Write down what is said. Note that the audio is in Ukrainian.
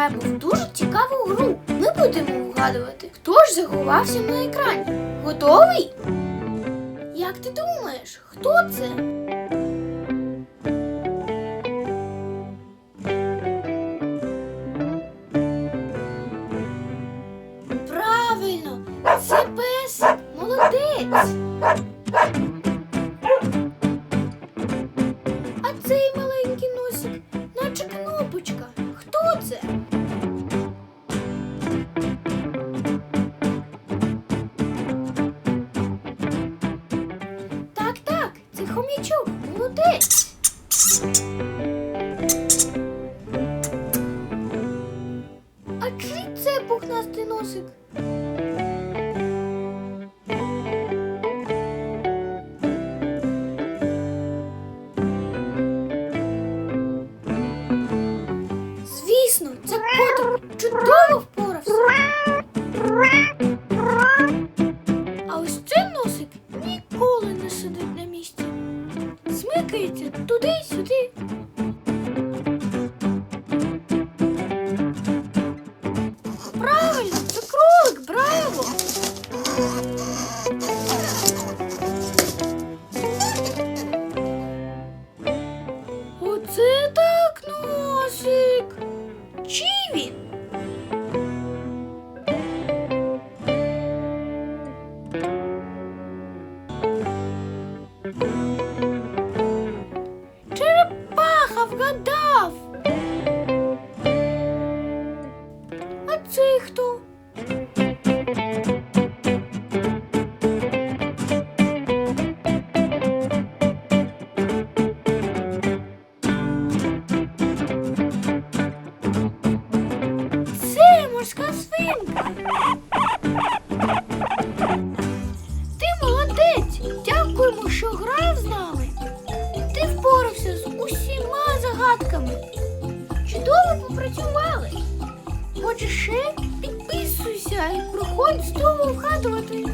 пограємо в дуже цікаву гру. Ми будемо вгадувати, хто ж заховався на екрані. Готовий? Як ти думаєш, хто це? Правильно, це песик. Молодець. Це хом'ячок. А чий це пухнастий носик? Звісно, це котик чудово впорався. Смикається туди-сюди. Правильно, це кролик, браво! Оце так носик. Чий він? Черепаха цей хто? Свинка. Ти молодець. Дякуємо, що грав з нами. Хочеш ще підписуйся і приходь знову вгадувати.